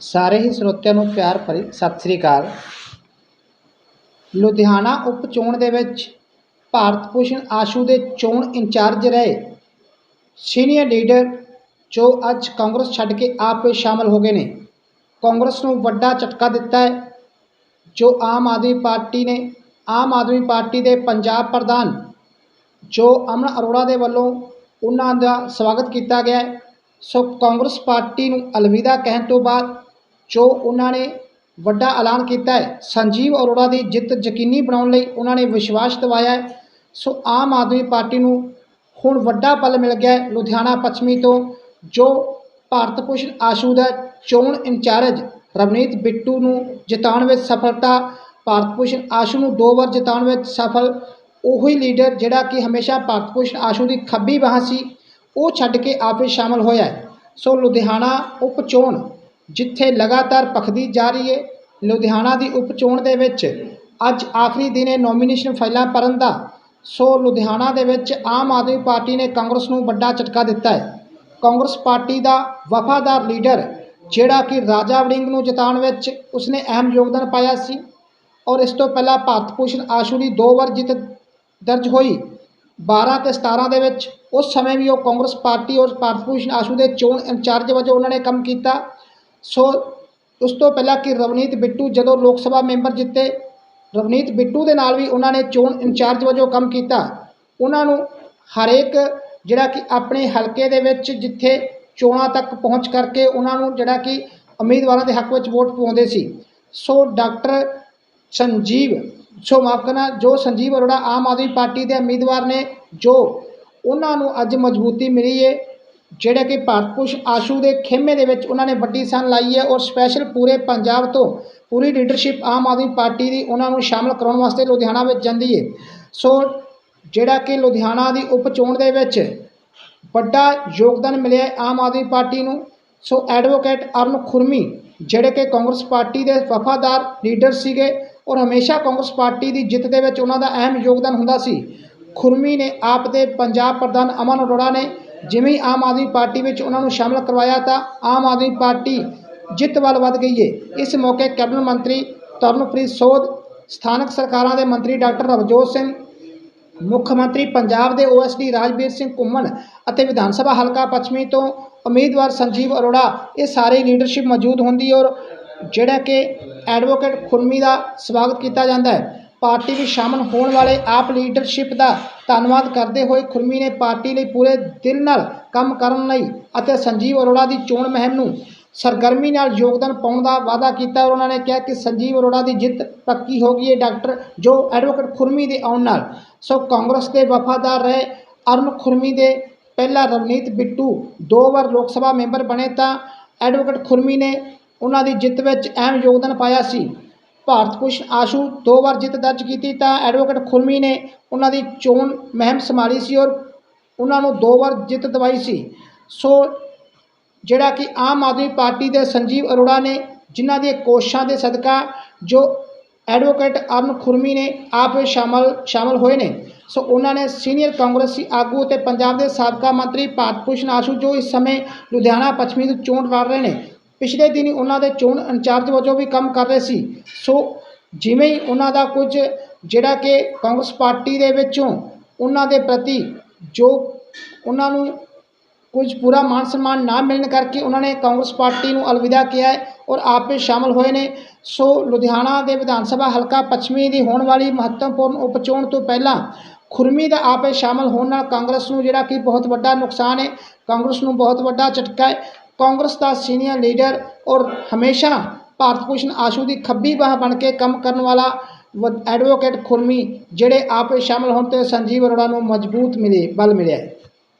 ਸਾਰੇ ਹੀ ਸਰੋਤਿਆਂ ਨੂੰ ਪਿਆਰ ਭਰੀ ਸਤਿ ਸ੍ਰੀ ਅਕਾਲ। ਲੁਧਿਆਣਾ ਉਪ ਚੋਣ ਦੇ ਵਿੱਚ ਭਾਰਤ ਭੂਸ਼ਣ ਆਸ਼ੂ ਦੇ ਚੋਣ ਇੰਚਾਰਜ ਰਹੇ। ਸੀਨੀਅਰ ਲੀਡਰ ਜੋ ਅੱਜ ਕਾਂਗਰਸ ਛੱਡ ਕੇ ਆਪ ਵਿੱਚ ਸ਼ਾਮਲ ਹੋ ਗਏ ਨੇ। ਕਾਂਗਰਸ ਨੂੰ ਵੱਡਾ ਝਟਕਾ ਦਿੱਤਾ ਹੈ, ਜੋ ਆਮ ਆਦਮੀ ਪਾਰਟੀ ਨੇ, ਆਮ ਆਦਮੀ ਪਾਰਟੀ ਦੇ ਪੰਜਾਬ ਪ੍ਰਧਾਨ ਜੋ ਅਮਨ ਅਰੋੜਾ ਦੇ ਵੱਲੋਂ ਉਹਨਾਂ ਦਾ ਸਵਾਗਤ ਕੀਤਾ ਗਿਆ ਸੋ ਕਾਂਗਰਸ ਪਾਰਟੀ ਨੂੰ ਅਲਵਿਦਾ ਕਹਿਣ ਤੋਂ ਬਾਅਦ ਜੋ ਉਹਨਾਂ ਨੇ ਵੱਡਾ ਐਲਾਨ ਕੀਤਾ ਹੈ। ਸੰਜੀਵ ਅਰੋੜਾ ਦੀ ਜਿੱਤ ਯਕੀਨੀ ਬਣਾਉਣ ਲਈ ਉਹਨਾਂ ਨੇ ਵਿਸ਼ਵਾਸ ਦਿਵਾਇਆ ਹੈ। ਸੋ ਆਮ ਆਦਮੀ ਪਾਰਟੀ ਨੂੰ ਹੁਣ ਵੱਡਾ ਪਲ ਮਿਲ ਗਿਆ ਹੈ ਲੁਧਿਆਣਾ ਪੱਛਮੀ ਤੋਂ, ਜੋ ਭਾਰਤ ਭੂਸ਼ਣ ਆਸ਼ੂ ਦਾ ਚੋਣ ਇੰਚਾਰਜ ਰਵਨੀਤ ਬਿੱਟੂ ਨੂੰ ਜਿਤਾਉਣ ਵਿੱਚ ਸਫਲਤਾ, ਭਾਰਤ ਭੂਸ਼ਣ ਆਸ਼ੂ ਨੂੰ ਦੋ ਵਾਰ ਜਿਤਾਉਣ ਵਿੱਚ ਸਫਲ, ਉਹੀ ਲੀਡਰ ਜਿਹੜਾ ਕਿ ਹਮੇਸ਼ਾ ਭਾਰਤ ਭੂਸ਼ਣ ਆਸ਼ੂ ਦੀ ਖੱਬੀ ਬਾਹ ਸੀ, ਉਹ ਛੱਡ ਕੇ ਆਪ ਸ਼ਾਮਲ ਹੋਇਆ ਸੋ ਲੁਧਿਆਣਾ ਉਪ ਚੋਣ ਜਿੱਥੇ ਲਗਾਤਾਰ ਭਖਦੀ ਜਾ ਰਹੀ ਹੈ ਲੁਧਿਆਣਾ ਦੀ ਉਪ ਚੋਣ ਦੇ ਵਿੱਚ ਅੱਜ ਆਖਰੀ ਦਿਨ ਹੈ ਨੋਮੀਨੇਸ਼ਨ ਫਾਈਲਾਂ ਭਰਨ ਦਾ। ਸੋ ਲੁਧਿਆਣਾ ਦੇ ਵਿੱਚ ਆਮ ਆਦਮੀ ਪਾਰਟੀ ਨੇ ਕਾਂਗਰਸ ਨੂੰ ਵੱਡਾ ਝਟਕਾ ਦਿੱਤਾ ਹੈ ਕਾਂਗਰਸ ਪਾਰਟੀ ਦਾ ਵਫਾਦਾਰ ਲੀਡਰ, ਜਿਹੜਾ ਕਿ ਰਾਜਾ ਵੜਿੰਗ ਨੂੰ ਜਿਤਾਉਣ ਵਿੱਚ ਉਸਨੇ ਅਹਿਮ ਯੋਗਦਾਨ ਪਾਇਆ ਸੀ ਔਰ ਇਸ ਤੋਂ ਪਹਿਲਾਂ ਭਾਰਤ ਭੂਸ਼ਣ ਆਸ਼ੂ ਦੀ ਦੋ ਵਾਰ ਜਿੱਤ ਦਰਜ ਹੋਈ। 12 ਤੇ 17 ਦੇ ਵਿੱਚ ਉਸ ਸਮੇਂ ਵੀ ਉਹ ਕਾਂਗਰਸ ਪਾਰਟੀ ਔਰ ਭਾਰਤ ਭੂਸ਼ਣ ਆਸ਼ੂ ਦੇ ਚੋਣ ਇੰਚਾਰਜ ਵਜੋਂ ਉਹਨਾਂ ਨੇ ਕੰਮ ਕੀਤਾ। ਸੋ ਉਸ ਤੋਂ ਪਹਿਲਾਂ ਕਿ ਰਵਨੀਤ ਬਿੱਟੂ ਜਦੋਂ ਲੋਕ ਸਭਾ ਮੈਂਬਰ ਜਿੱਤੇ, ਰਵਨੀਤ ਬਿੱਟੂ ਦੇ ਨਾਲ ਵੀ ਉਹਨਾਂ ਨੇ ਚੋਣ ਇੰਚਾਰਜ ਵਜੋਂ ਕੰਮ ਕੀਤਾ। ਉਹਨਾਂ ਨੂੰ ਹਰੇਕ ਜਿਹੜਾ ਕਿ ਆਪਣੇ ਹਲਕੇ ਦੇ ਵਿੱਚ ਜਿੱਥੇ ਚੋਣਾਂ ਤੱਕ ਪਹੁੰਚ ਕਰਕੇ ਉਹਨਾਂ ਨੂੰ ਜਿਹੜਾ ਕਿ ਉਮੀਦਵਾਰਾਂ ਦੇ ਹੱਕ ਵਿੱਚ ਵੋਟ ਪਾਉਂਦੇ ਸੀ। ਸੋ ਡਾਕਟਰ ਸੰਜੀਵ, ਸੋ ਮਾਫ ਕਰਨਾ, ਜੋ ਸੰਜੀਵ ਅਰੋੜਾ ਆਮ ਆਦਮੀ ਪਾਰਟੀ ਦੇ ਉਮੀਦਵਾਰ ਨੇ, ਜੋ ਉਹਨਾਂ ਨੂੰ ਅੱਜ ਮਜ਼ਬੂਤੀ ਮਿਲੀ ਹੈ ਜਿਹੜੇ ਕਿ ਭਾਰਤ ਭੂਸ਼ਣ ਆਸ਼ੂ ਦੇ ਖੇਮੇ ਦੇ ਵਿੱਚ ਉਹਨਾਂ ਨੇ ਵੱਡੀ ਸਨ ਲਾਈ ਹੈ ਔਰ ਸਪੈਸ਼ਲ ਪੂਰੇ ਪੰਜਾਬ ਤੋਂ ਪੂਰੀ ਲੀਡਰਸ਼ਿਪ ਆਮ ਆਦਮੀ ਪਾਰਟੀ ਦੀ ਉਹਨਾਂ ਨੂੰ ਸ਼ਾਮਲ ਕਰਾਉਣ ਵਾਸਤੇ ਲੁਧਿਆਣਾ ਵਿੱਚ ਜਾਂਦੀ ਹੈ। ਸੋ ਜਿਹੜਾ ਕਿ ਲੁਧਿਆਣਾ ਦੀ ਉਪ ਚੋਣ ਦੇ ਵਿੱਚ ਵੱਡਾ ਯੋਗਦਾਨ ਮਿਲਿਆ ਆਮ ਆਦਮੀ ਪਾਰਟੀ ਨੂੰ। ਸੋ ਐਡਵੋਕੇਟ ਅਰਨ ਖੁਰਮੀ ਜਿਹੜੇ ਕਿ ਕਾਂਗਰਸ ਪਾਰਟੀ ਦੇ ਵਫਾਦਾਰ ਲੀਡਰ ਸੀਗੇ ਔਰ ਹਮੇਸ਼ਾ ਕਾਂਗਰਸ ਪਾਰਟੀ ਦੀ ਜਿੱਤ ਦੇ ਵਿੱਚ ਉਹਨਾਂ ਦਾ ਅਹਿਮ ਯੋਗਦਾਨ ਹੁੰਦਾ ਸੀ। ਖੁਰਮੀ ਨੇ ਆਪ ਦੇ ਪੰਜਾਬ ਪ੍ਰਧਾਨ ਅਮਨ ਅਰੋੜਾ ਨੇ ਜਿਵੇਂ ਹੀ ਆਮ ਆਦਮੀ ਪਾਰਟੀ ਵਿੱਚ ਉਹਨਾਂ ਨੂੰ ਸ਼ਾਮਲ ਕਰਵਾਇਆ ਤਾਂ ਆਮ ਆਦਮੀ ਪਾਰਟੀ ਜਿੱਤ ਵੱਲ ਵੱਧ ਗਈ ਹੈ ਇਸ ਮੌਕੇ ਕੈਬਨਿਟ ਮੰਤਰੀ ਤਰਨਪ੍ਰੀਤ ਸੋਧ, ਸਥਾਨਕ ਸਰਕਾਰਾਂ ਦੇ ਮੰਤਰੀ ਡਾਕਟਰ ਰਵਜੋਤ ਸਿੰਘ, ਮੁੱਖ ਮੰਤਰੀ ਪੰਜਾਬ ਦੇ ਓਐਸਡੀ ਰਾਜਵੀਰ ਸਿੰਘ ਘੁੰਮਣ ਅਤੇ ਵਿਧਾਨ ਸਭਾ ਹਲਕਾ ਪੱਛਮੀ ਤੋਂ ਉਮੀਦਵਾਰ ਸੰਜੀਵ ਅਰੋੜਾ, ਇਹ ਸਾਰੇ ਲੀਡਰਸ਼ਿਪ ਮੌਜੂਦ ਹੁੰਦੀ ਔਰ ਜਿਹੜਾ ਕਿ ਐਡਵੋਕੇਟ ਖੁਰਮੀ ਦਾ ਸਵਾਗਤ ਕੀਤਾ ਜਾਂਦਾ ਹੈ। ਪਾਰਟੀ ਵਿੱਚ ਸ਼ਾਮਲ ਹੋਣ ਵਾਲੇ ਆਪ ਲੀਡਰਸ਼ਿਪ ਦਾ ਧੰਨਵਾਦ ਕਰਦੇ ਹੋਏ ਖੁਰਮੀ ਨੇ ਪਾਰਟੀ ਲਈ ਪੂਰੇ ਦਿਲ ਨਾਲ ਕੰਮ ਕਰਨ ਲਈ ਅਤੇ ਸੰਜੀਵ ਅਰੋੜਾ ਦੀ ਚੋਣ ਮੁਹਿੰਮ ਨੂੰ ਸਰਗਰਮੀ ਨਾਲ ਯੋਗਦਾਨ ਪਾਉਣ ਦਾ ਵਾਅਦਾ ਕੀਤਾ ਔਰ ਉਹਨਾਂ ਨੇ ਕਿਹਾ ਕਿ ਸੰਜੀਵ ਅਰੋੜਾ ਦੀ ਜਿੱਤ ਪੱਕੀ ਹੋ ਗਈ ਹੈ ਡਾਕਟਰ ਜੋ ਐਡਵੋਕੇਟ ਖੁਰਮੀ ਦੇ ਆਉਣ ਨਾਲ। ਸੋ ਕਾਂਗਰਸ ਦੇ ਵਫਾਦਾਰ ਰਹੇ ਅਰਨ ਖੁਰਮੀ ਦੇ ਪਹਿਲਾ ਰਵਨੀਤ ਬਿੱਟੂ, ਦੋ ਵਾਰ ਲੋਕ ਸਭਾ ਮੈਂਬਰ ਬਣੇ ਤਾਂ ਐਡਵੋਕੇਟ ਖੁਰਮੀ ਨੇ ਉਹਨਾਂ ਦੀ ਜਿੱਤ ਵਿੱਚ ਅਹਿਮ ਯੋਗਦਾਨ ਪਾਇਆ ਸੀ। ਭਾਰਤ ਭੂਸ਼ਣ ਆਸ਼ੂ ਦੋ ਵਾਰ ਜਿੱਤ ਦਰਜ ਕੀਤੀ ਤਾਂ ਐਡਵੋਕੇਟ ਖੁਰਮੀ ਨੇ ਉਹਨਾਂ ਦੀ ਚੋਣ ਮਹਿਮ ਸੰਭਾਲੀ ਸੀ ਔਰ ਉਹਨਾਂ ਨੂੰ ਦੋ ਵਾਰ ਜਿੱਤ ਦਵਾਈ ਸੀ। ਸੋ ਜਿਹੜਾ ਕਿ ਆਮ ਆਦਮੀ ਪਾਰਟੀ ਦੇ ਸੰਜੀਵ ਅਰੋੜਾ ਨੇ, ਜਿਨ੍ਹਾਂ ਦੀਆਂ ਕੋਸ਼ਿਸ਼ਾਂ ਦੇ ਸਦਕਾ ਜੋ ਐਡਵੋਕੇਟ ਅਰਨ ਖੁਰਮੀ ਨੇ ਆਪ ਵਿੱਚ ਸ਼ਾਮਲ ਸ਼ਾਮਲ ਹੋਏ ਨੇ। ਸੋ ਉਹਨਾਂ ਨੇ ਸੀਨੀਅਰ ਕਾਂਗਰਸੀ ਆਗੂ ਅਤੇ ਪੰਜਾਬ ਦੇ ਸਾਬਕਾ ਮੰਤਰੀ ਭਾਰਤ ਭੂਸ਼ਣ ਆਸ਼ੂ ਜੋ ਇਸ ਸਮੇਂ ਲੁਧਿਆਣਾ ਪੱਛਮੀ ਤੋਂ ਚੋਣ ਲੜ ਰਹੇ ਨੇ ਪਿਛਲੇ ਦਿਨੀ ਉਹਨਾਂ ਦੇ ਚੋਣ ਇੰਚਾਰਜ ਵਜੋਂ ਵੀ ਕੰਮ ਕਰ ਰਹੇ ਸੀ। ਸੋ ਜਿਵੇਂ ਹੀ ਉਹਨਾਂ ਦਾ ਕੁਝ ਜਿਹੜਾ ਕਿ ਕਾਂਗਰਸ ਪਾਰਟੀ ਦੇ ਵਿੱਚੋਂ ਉਹਨਾਂ ਦੇ ਪ੍ਰਤੀ ਜੋ ਉਹਨਾਂ ਨੂੰ ਕੁਝ ਪੂਰਾ ਮਾਨ ਸਨਮਾਨ ਨਾ ਮਿਲਣ ਕਰਕੇ ਉਹਨਾਂ ਨੇ ਕਾਂਗਰਸ ਪਾਰਟੀ ਨੂੰ ਅਲਵਿਦਾ ਕਿਹਾ ਹੈ ਔਰ ਆਪ ਵਿੱਚ ਸ਼ਾਮਲ ਹੋਏ ਨੇ। ਸੋ ਲੁਧਿਆਣਾ ਦੇ ਵਿਧਾਨ ਸਭਾ ਹਲਕਾ ਪੱਛਮੀ ਦੀ ਹੋਣ ਵਾਲੀ ਮਹੱਤਵਪੂਰਨ ਉਪਚੋਣ ਤੋਂ ਪਹਿਲਾਂ ਖੁਰਮੀ ਦਾ ਆਪੇ ਵਿੱਚ ਸ਼ਾਮਲ ਹੋਣ ਨਾਲ ਕਾਂਗਰਸ ਨੂੰ ਜਿਹੜਾ ਕਿ ਬਹੁਤ ਵੱਡਾ ਨੁਕਸਾਨ ਹੈ। ਕਾਂਗਰਸ ਨੂੰ ਬਹੁਤ ਵੱਡਾ ਝਟਕਾ ਹੈ। ਕਾਂਗਰਸ ਦਾ ਸੀਨੀਅਰ ਲੀਡਰ ਔਰ ਹਮੇਸ਼ਾ ਭਾਰਤ ਭੂਸ਼ਣ ਆਸ਼ੂ ਦੀ ਖੱਬੀ ਬਾਹ ਬਣ ਕੇ ਕੰਮ ਕਰਨ ਵਾਲਾ ਵ- ਐਡਵੋਕੇਟ ਖੁਰਮੀ, ਜਿਹੜੇ ਆਪ ਵਿੱਚ ਸ਼ਾਮਲ ਹੋਣ ਤੇ ਸੰਜੀਵ ਅਰੋੜਾ ਨੂੰ ਮਜ਼ਬੂਤ ਮਿਲੇ, ਬਲ ਮਿਲਿਆ ਹੈ।